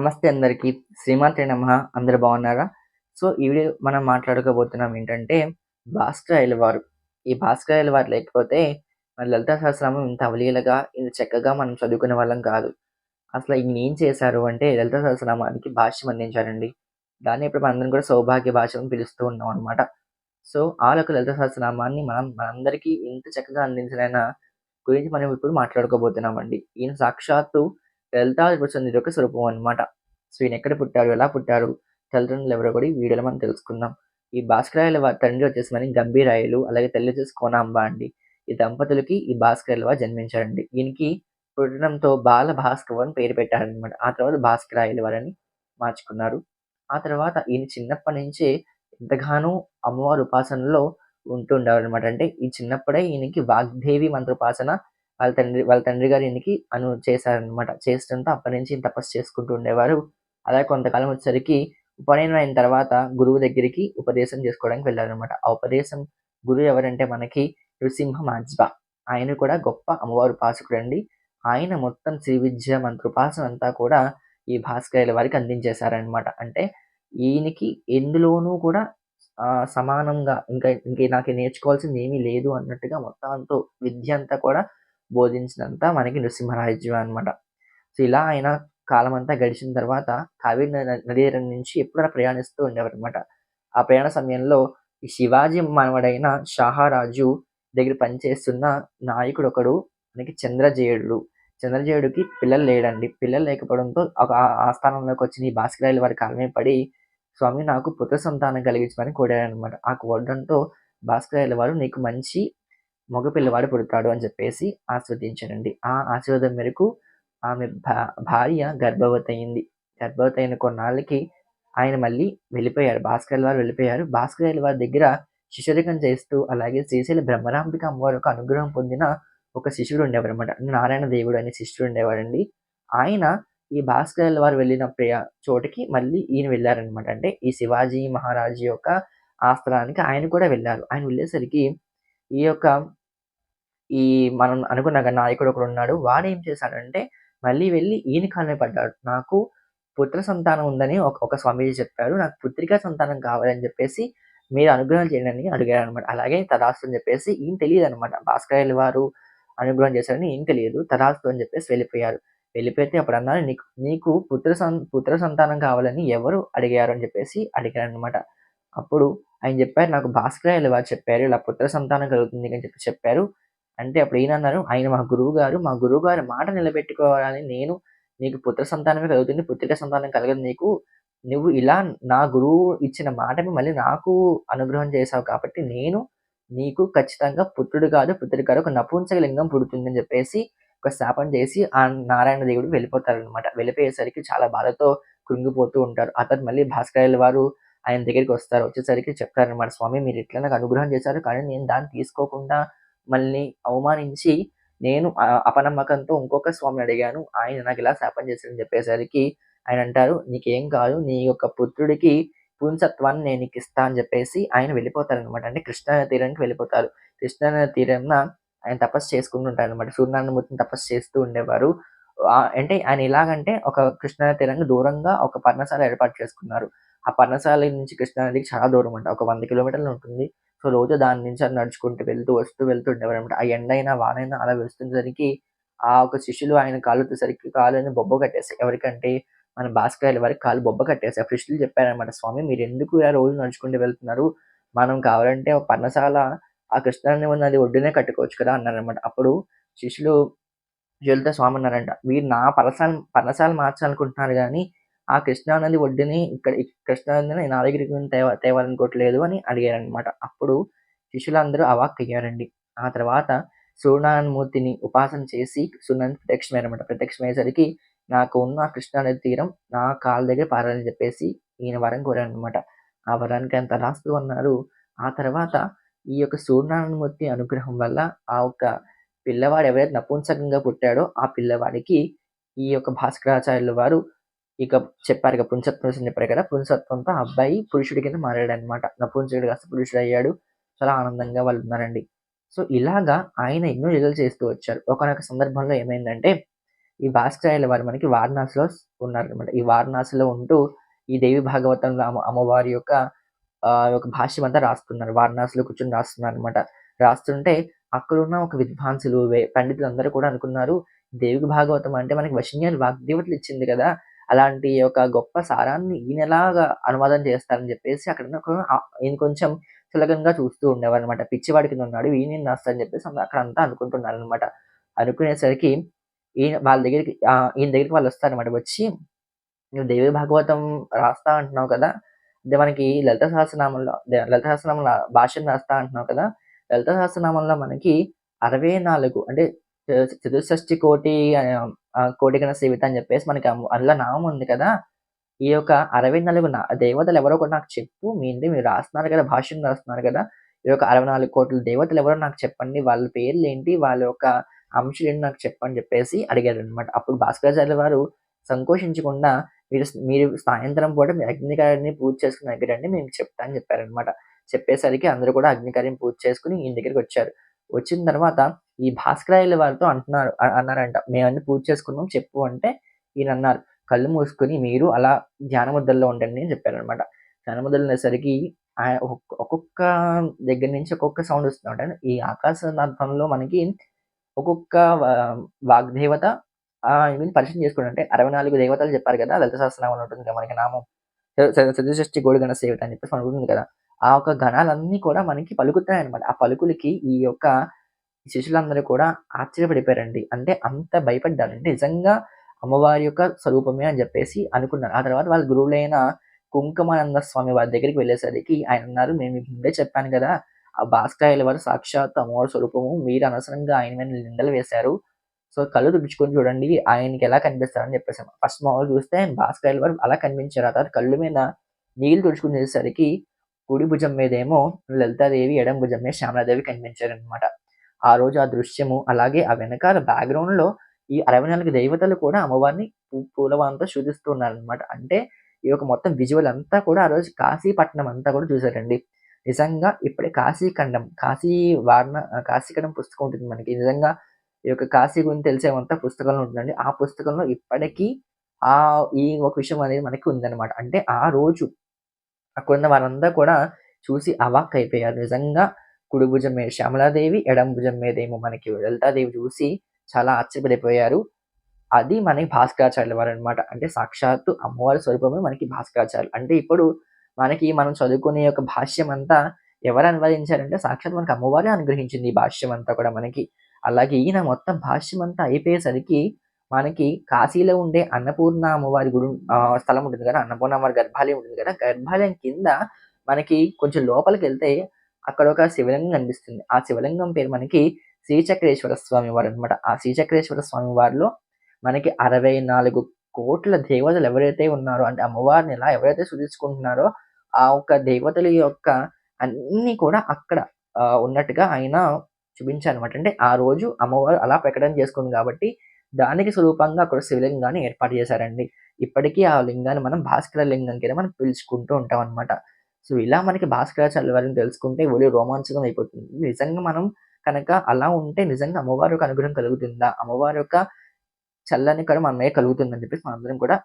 నమస్తే అందరికీ. శ్రీమాత్రే నమ అందరు బాగున్నారా? సో, ఈ వీడియో మనం మాట్లాడుకోబోతున్నాం ఏంటంటే, భాస్కరాయల వారు. ఈ భాస్కరాయల వారు లేకపోతే, మన లలితా సహస్రనామం ఇంత అవలీలగా, ఇంత చక్కగా మనం చదువుకునే వాళ్ళం కాదు. అసలు ఈయన ఏం చేశారు అంటే, లలితా సహస్రనామానికి భాష్యం అందించారండి. దాన్ని ఇప్పుడు మనందరం కూడా సౌభాగ్య భాష అని పిలుస్తూ ఉన్నాం అనమాట. సో, ఆ యొక్క లలిత సహస్రనామాన్ని మనం మనందరికీ ఇంత చక్కగా అందించిన గురించి మనం ఇప్పుడు మాట్లాడుకోబోతున్నామండి. ఈయన సాక్షాత్తు లలితా త్రిపురసుందరి యొక్క స్వరూపం అనమాట. సో, ఈయన ఎక్కడ పుట్టారు? ఎలా పుట్టారు? తల్లిదండ్రులు ఎవరో కూడా ఈ వీడియోలో మనం తెలుసుకుందాం. ఈ భాస్కరాయల తండ్రి వచ్చేసి మరి గంభీరాయలు, అలాగే తల్లి వచ్చేసి కోనాంబ అండి. ఈ దంపతులకి ఈ భాస్కరాయల జన్మించారండి. ఈయనకి పుట్టడంతో బాల భాస్కర్ అని పేరు పెట్టారనమాట. ఆ తర్వాత భాస్కరాయల వారని మార్చుకున్నారు. ఆ తర్వాత ఈయన చిన్నప్పటి నుంచే ఎంతగానో అమ్మవారి ఉపాసనలో ఉంటుండేవారనమాట. అంటే ఈ చిన్నప్పుడే ఈయనకి వాగ్దేవి మంత్రోపాసన వాళ్ళ తండ్రి వాళ్ళ తండ్రి గారు ఈయనకి అను చేశారనమాట. చేస్తుంటే అప్పటి నుంచి తపస్సు చేసుకుంటూ ఉండేవారు. అలా కొంతకాలం వచ్చేసరికి ఉపనయనం అయిన తర్వాత గురువు దగ్గరికి ఉపదేశం చేసుకోవడానికి వెళ్ళారనమాట ఆ ఉపదేశం గురువు ఎవరంటే మనకి నృసింహ మాజ్బా. ఆయన కూడా గొప్ప అమ్మవారు ఉపాసకుడండి. ఆయన మొత్తం శ్రీ విద్య మంత్రోపాసన అంతా కూడా ఈ భాస్కరాయల వారికి అందించేశారనమాట. అంటే ఈయనకి ఎందులోనూ కూడా సమానంగా ఇంకా ఇంక నాకు నేర్చుకోవాల్సింది ఏమీ లేదు అన్నట్టుగా మొత్తం అంతా విద్య అంతా కూడా బోధించినంత మనకి నృసింహరాజ్యం అనమాట. సో, ఇలా ఆయన కాలమంతా గడిచిన తర్వాత కావేరి నదీరం నుంచి ఎప్పుడైనా ప్రయాణిస్తూ ఉండేవారనమాట. ఆ ప్రయాణ సమయంలో ఈ శివాజీ మనవడైన షాహారాజు దగ్గర పనిచేస్తున్న నాయకుడొకడు మనకి చంద్రజేయుడు. చంద్రజేయుడికి పిల్లలు లేడండి. పిల్లలు లేకపోవడంతో ఒక ఆ ఆస్థానంలోకి వచ్చిన ఈ భాస్కరాయల వారి కాలమే పడి, స్వామి నాకు పుత్ర సంతానం కలిగించమని కోరారనమాట. ఆ కోరడంతో భాస్కరాయల వారు నీకు మంచి మగ పిల్లవాడు పుడతాడు అని చెప్పేసి ఆస్వాదించనండి ఆ ఆశీర్వాదం మేరకు ఆమె భార్య గర్భవతి అయింది. గర్భవతి అయిన కొన్నాళ్ళకి ఆయన మళ్ళీ వెళ్ళిపోయారు. భాస్కర్ వారు వెళ్ళిపోయారు. భాస్కర్ వారి దగ్గర శిశురికం చేస్తూ అలాగే శ్రీశైల బ్రహ్మరాంబిక అమ్మవారు ఒక అనుగ్రహం పొందిన ఒక శిష్యుడు ఉండేవారనమాట. నారాయణ దేవుడు అనే శిష్యుడు ఉండేవాడండి. ఆయన ఈ భాస్కర్ వారు వెళ్ళిన ప్రియ చోటికి మళ్ళీ ఈయన వెళ్ళారనమాట అంటే ఈ శివాజీ మహారాజు యొక్క ఆస్థానానికి ఆయన కూడా వెళ్ళారు ఆయన వెళ్ళేసరికి ఈ యొక్క ఈ మనం అనుకున్నాక నాయకుడు ఒకడు నాయకుడు ఒకడున్నాడు. ఏం చేశాడంటే మళ్ళీ వెళ్ళి ఈయన కాలమే పడ్డాడు. నాకు పుత్ర సంతానం ఉందని ఒక ఒక స్వామీజీ చెప్పారు. నాకు పుత్రికా సంతానం కావాలని చెప్పేసి మీరు అనుగ్రహం చేయండి అని అడిగారనమాట. అలాగే తదాస్తు అని చెప్పేసి ఈయన అనమాట భాస్కరాయల వారు అనుగ్రహం చేశారని ఏం తెలియదు. తదాస్తు అని చెప్పేసి వెళ్ళిపోయారు. వెళ్ళిపోతే అప్పుడు అన్నారు నీకు నీకు పుత్ర సం పుత్ర సంతానం కావాలని ఎవరు అడిగారు అని చెప్పేసి అడిగారు అనమాట అప్పుడు ఆయన చెప్పారు నాకు భాస్కరాయల వారు చెప్పారు. ఇలా పుత్ర సంతానం కలుగుతుంది అని చెప్పి చెప్పారు. అంటే అప్పుడు ఏమన్నారు ఆయన మా గురువు గారు మా గురువు గారు మాట నిలబెట్టుకోవాలని నేను నీకు పుత్ర సంతానమే కలుగుతుంది. పుత్రిక సంతానం కలగదు నీకు. నువ్వు ఇలా నా గురువు ఇచ్చిన మాటని మళ్ళీ నాకు అనుగ్రహం చేశావు కాబట్టి నేను నీకు ఖచ్చితంగా పుత్రుడు కాదు, పుత్రుడు కాదు ఒక నపుంసక లింగం పుడుతుందని చెప్పేసి ఒక శాపం చేసి ఆ నారాయణ దేవుడు వెళ్ళిపోతారనమాట. వెళ్ళిపోయేసరికి చాలా బాధతో కృంగిపోతూ ఉంటారు. ఆ తర్వాత మళ్ళీ భాస్కరాయల వారు ఆయన దగ్గరికి వస్తారు. వచ్చేసరికి చెప్తారనమాట. స్వామి మీరు ఇట్లా నాకు అనుగ్రహం చేశారు. కానీ నేను దాన్ని తీసుకోకుండా మళ్ళీ అవమానించి నేను అపనమ్మకంతో ఇంకొక స్వామిని అడిగాను. ఆయన నాకు ఇలా శాపం చేశారని చెప్పేసరికి ఆయన అంటారు నీకేం కాదు. నీ యొక్క పుత్రుడికి పుంసత్వాన్ని నేను నీకు ఇస్తా అని చెప్పేసి ఆయన వెళ్ళిపోతారు అనమాట అంటే కృష్ణా తీరానికి వెళ్ళిపోతారు. కృష్ణా తీరంన తీరాన ఆయన తపస్సు చేసుకుంటూ ఉంటారనమాట. సూర్యనారాయణమూర్తిని తపస్సు చేస్తూ ఉండేవారు. అంటే ఆయన ఎలాగంటే ఒక కృష్ణా తీరానికి దూరంగా ఒక పర్ణశాల ఏర్పాటు చేసుకున్నారు. ఆ పర్ణశాల నుంచి కృష్ణానదికి చాలా దూరం అంట. ఒక వంద కిలోమీటర్లు ఉంటుంది. సో, రోజు దాని నుంచి అలా నడుచుకుంటూ వెళ్తూ, వస్తూ, వెళ్తూ అనమాట ఆ ఎండైనా, వానైనా అలా వెళ్తుండేసరికి ఆ ఒక శిష్యులు ఆయన కాలు వచ్చేసరికి కాలుని బొబ్బ కట్టేసాయి. ఎవరికంటే మన భాస్కర్ వారికి కాలు బొబ్బ కట్టేసి ఆ శిష్యులు చెప్పారనమాట. స్వామి మీరు ఎందుకు ఇలా రోజు నడుచుకుంటూ వెళ్తున్నారు? మనం కావాలంటే ఒక పర్ణశాల ఆ కృష్ణాన్ని నది ఒడ్డునే కట్టుకోవచ్చు కదా! అన్నారనమాట. అప్పుడు శిష్యులు శిష్యులతో స్వామి అన్నారంట. మీరు నా పరసాలు పర్ణశాల మార్చాలనుకుంటున్నారు కానీ ఆ కృష్ణానది ఒడ్డుని ఇక్కడ ఈ కృష్ణా నా దగ్గరికి తేవా తేవాలనుకోవట్లేదు అని అడిగారనమాట. అప్పుడు శిష్యులందరూ అవాక్కయ్యారండి. ఆ తర్వాత సూర్యనారాయణమూర్తిని ఉపాసన చేసి సూర్యనారాయణకి ప్రత్యక్షమయ్యారనమాట. ప్రత్యక్షమయ్యేసరికి నాకు ఉన్న కృష్ణానది తీరం నా కాళ్ళ దగ్గర పారాలని చెప్పేసి ఈయన వరం కోరారనమాట. ఆ వరానికి అంత రాస్తూ అన్నారు. ఆ తర్వాత ఈ యొక్క సూర్యనారాయణమూర్తి అనుగ్రహం వల్ల ఆ ఒక్క పిల్లవాడు ఎవరైతే నపుంసకంగా పుట్టాడో ఆ పిల్లవాడికి ఈ యొక్క భాస్కరాచార్యుల వారు ఇక చెప్పారు ఇక పుంసత్వం చెప్పారు కదా! పుంసత్వంతో అబ్బాయి పురుషుడి కింద మారాడు అనమాట నపుంసకుడు కాస్త పురుషుడు అయ్యాడు చాలా ఆనందంగా వాళ్ళు ఉన్నారండి సో, ఇలాగా ఆయన ఎన్నో లీలలు చేస్తూ వచ్చారు. ఒకనొక సందర్భంలో ఏమైందంటే ఈ భాస్కరాయల వారు మనకి వారణాసిలో ఉన్నారనమాట. ఈ వారణాసిలో ఉంటూ ఈ దేవి భాగవతంలో అమ్మ అమ్మవారి యొక్క ఒక భాష్యం అంతా రాస్తున్నారు. వారణాసిలో కూర్చొని రాస్తున్నారనమాట. రాస్తుంటే అక్కడున్న ఒక విద్వాంసులు, వే పండితులందరూ కూడా అనుకున్నారు, దేవి భాగవతం అంటే మనకి వశిన్యాలు వాగ్దేవతలు ఇచ్చింది కదా! అలాంటి ఒక గొప్ప సారాన్ని ఈయన ఎలాగా అనువాదం చేస్తారని చెప్పేసి అక్కడ ఈయన కొంచెం సులభంగా చూస్తూ ఉండేవారనమాట. పిచ్చివాడి కింద ఉన్నాడు. ఈయన రాస్తారని చెప్పేసి అక్కడ అంతా అనుకుంటున్నారు అనమాట అనుకునేసరికి ఈయన వాళ్ళ దగ్గరికి ఈయన దగ్గరికి వాళ్ళొస్తారనమాట. వచ్చి "నువ్వు దేవి భాగవతం రాస్తా అంటున్నావు కదా! అంటే మనకి లలిత సహస్రనామంలో లలిత సహస్రనామంలో భాషను రాస్తా అంటున్నావు కదా! లలిత సహస్రనామంలో మనకి 64 అంటే చతుషష్టి కోటి కోటి ఆహ్, కోటిగణ సేవిత అని చెప్పేసి మనకి అందులో నామం ఉంది కదా! ఈ యొక్క అరవై నాలుగు దేవతలు ఎవరో కూడా నాకు చెప్పు. మీ మీరు రాస్తున్నారు కదా! భాష్యం రాస్తున్నారు కదా! ఈ యొక్క అరవై నాలుగు కోట్లు దేవతలు ఎవరో నాకు చెప్పండి. వాళ్ళ పేర్లు ఏంటి వాళ్ళ యొక్క అంశాలేంటి నాకు చెప్పని చెప్పేసి అడిగారు అనమాట అప్పుడు భాస్కరాచార్య వారు సంకోచించకుండా మీరు మీరు సాయంత్రం పూట మీ అగ్నికార్యాన్ని పూజ చేసుకుని దగ్గరండి మేము చెప్తామని చెప్పారనమాట. చెప్పేసరికి అందరూ కూడా అగ్నికార్యం పూజ చేసుకుని ఈయన దగ్గరికొచ్చారు. వచ్చిన తర్వాత ఈ భాస్కరాయల వారితో అంటున్నారు అన్నారంట. మేమన్నీ పూజ చేసుకున్నాం చెప్పు అంటే ఈయన అన్నారు "కళ్ళు మూసుకొని మీరు అలా ధ్యాన ముద్దల్లో ఉండండి" అని చెప్పారనమాట. ధ్యాన ముద్రలో ఉండేసరికి ఒక్కొక్క దగ్గర నుంచి ఒక్కొక్క సౌండ్ వస్తుందన్నమాట. ఈ ఆకాశనాథంలో మనకి ఒక్కొక్క వాగ్దేవత ఆహ్, పరిచయం చేసుకోండి. అంటే 64 దేవతలు చెప్పారు కదా! లలిత సహస్రనామం ఉంటుంది కదా! మనకి నామం. చ గోడు గణ సేవిత అని చెప్పేసి ఉంటుంది కదా! ఆ యొక్క గణాలన్నీ కూడా మనకి పలుకుతున్నాయన్నమాట. ఆ పలుకులకి ఈ యొక్క శిష్యులందరూ కూడా ఆశ్చర్యపడిపోయారండి. అంటే అంత భయపడ్డారు. అంటే నిజంగా అమ్మవారి యొక్క స్వరూపమే అని చెప్పేసి అనుకున్నారు. ఆ తర్వాత వాళ్ళ గురువులైన కుంకుమానంద స్వామి వారి దగ్గరికి వెళ్ళేసరికి ఆయనన్నారు, "నేను మీకు ముందే చెప్పాను కదా! ఆ భాస్కరాయల వారు సాక్షాత్ అమ్మవారి స్వరూపము. మీరు అనవసరంగా ఆయన మీద నిందలు వేశారు. సో, కళ్ళు తుపించుకొని చూడండి ఆయనకి ఎలా కనిపిస్తారని" చెప్పేసి ఫస్ట్ మామూలు చూస్తే భాస్కరాయల వారు అలా కనిపించారు. ఆ తర్వాత కళ్ళు మీద నీళ్ళు తుడుచుకునేసరికి చూసేసరికి కుడి భుజం మీదేమో లలితాదేవి, ఎడమ భుజం మీద శ్యామలాదేవి కనిపించారనమాట. ఆ రోజు ఆ దృశ్యము అలాగే ఆ వెనకాల బ్యాక్‌గ్రౌండ్‌లో ఈ 64 దేవతలు కూడా అమ్మవారిని పూ పూలమాలతో అనమాట అంటే ఈ యొక్క మొత్తం విజువల్ అంతా కూడా ఆ రోజు కాశీపట్నం అంతా కూడా చూసారండి. నిజంగా ఇప్పుడే కాశీఖండం, కాశీ వారణ కాశీఖండం పుస్తకం ఉంటుంది మనకి. నిజంగా ఈ యొక్క కాశీ గురించి తెలిసేవంతా పుస్తకంలో ఉంటుందండి. ఆ పుస్తకంలో ఇప్పటికీ ఆ ఈ ఒక విషయం అనేది మనకి ఉందన్నమాట అంటే ఆ రోజు అక్కడున్న వారంతా కూడా చూసి అవాక్ అయిపోయారు నిజంగా కుడి భుజం మీద శ్యామలాదేవి, ఎడం భుజం మీదేమో మనకి లలితాదేవి చూసి చాలా ఆశ్చర్యపడిపోయారు. అది మనకి భాస్కరాచార్యుల వారనమాట. అంటే సాక్షాత్తు అమ్మవారి స్వరూపమే మనకి భాస్కరాచార్యులు. అంటే ఇప్పుడు మనకి మనం చదువుకునే యొక్క భాష్యం అంతా ఎవరు అనువదించారంటే సాక్షాత్ మనకి అమ్మవారే అనుగ్రహించింది ఈ భాష్యం అంతా కూడా మనకి. అలాగే ఈయన మొత్తం భాష్యం అంతా అయిపోయేసరికి మనకి కాశీలో ఉండే అన్నపూర్ణ అమ్మవారి గుడి స్థలం ఉంటుంది కదా! అన్నపూర్ణ అమ్మవారి గర్భాలయం ఉంటుంది కదా! గర్భాలయం కింద మనకి కొంచెం లోపలికి వెళ్తే అక్కడ ఒక శివలింగం కనిపిస్తుంది. ఆ శివలింగం పేరు మనకి శ్రీచక్రేశ్వర స్వామి వారనమాట. ఆ శ్రీచక్రేశ్వర స్వామి వారిలో మనకి అరవై నాలుగు కోట్ల దేవతలు ఎవరైతే ఉన్నారో అంటే అమ్మవారిని ఎలా ఎవరైతే సూచించుకుంటున్నారో ఆ ఒక్క దేవతల యొక్క అన్నీ కూడా అక్కడ ఉన్నట్టుగా ఆయన చూపించారనమాట. అంటే ఆ రోజు అమ్మవారు అలా ప్రకటన చేసుకుంది కాబట్టి దానికి స్వరూపంగా అక్కడ శివలింగాన్ని ఏర్పాటు చేశారండి. ఇప్పటికీ ఆ లింగాన్ని మనం భాస్కర లింగం కింద మనం పిలుచుకుంటూ ఉంటామనమాట. సో, ఇలా మనకి భాస్కరాచార్యుల చల్లవారిని తెలుసుకుంటే ఒలి రోమాంచకం అయిపోతుంది. నిజంగా మనం కనుక అలా ఉంటే నిజంగా అమ్మవారి యొక్క అనుగ్రహం కలుగుతుందా? అమ్మవారి యొక్క చల్లని కరుణ మన మీద కలుగుతుందని చెప్పేసి మనందరం కూడా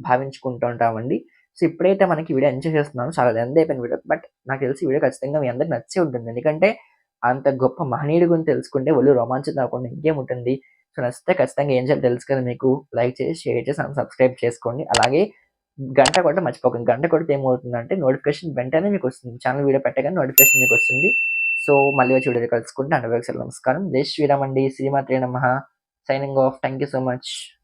భావించుకుంటూ ఉంటామండి. సో, ఇప్పుడైతే మనకి వీడియో ఎంజాయ్ చేస్తున్నాను చాలా లెంత్ అయిపోయిన వీడియో. బట్ నాకు తెలిసి ఈ వీడియో ఖచ్చితంగా మీ అందరికి నచ్చే ఉంటుంది. ఎందుకంటే అంత గొప్ప మహనీయుడి గురించి తెలుసుకుంటే ఒళ్ళు రోమాంచం అవ్వకుండా ఇంకేముంటుంది. సో, నచ్చితే ఖచ్చితంగా ఏం చేయాలి తెలుసు కదా మీకు. లైక్ చేసి, షేర్ చేసి అండ్ సబ్స్క్రైబ్ చేసుకోండి. అలాగే గంట కొట్ట మర్చిపోకండి. గంట కొడితే ఏమవుతుందంటే నోటిఫికేషన్ వెంటనే మీకు వస్తుంది ఛానల్ వీడియో పెట్టగానే నోటిఫికేషన్ మీకు వస్తుంది సో, మళ్ళీ వచ్చి వీడియో కలుసుకుంటే అండ్ నమస్కారం. జై శ్రీరామ్ అండి. శ్రీమాత్రే నమ signing off. Thank you so much.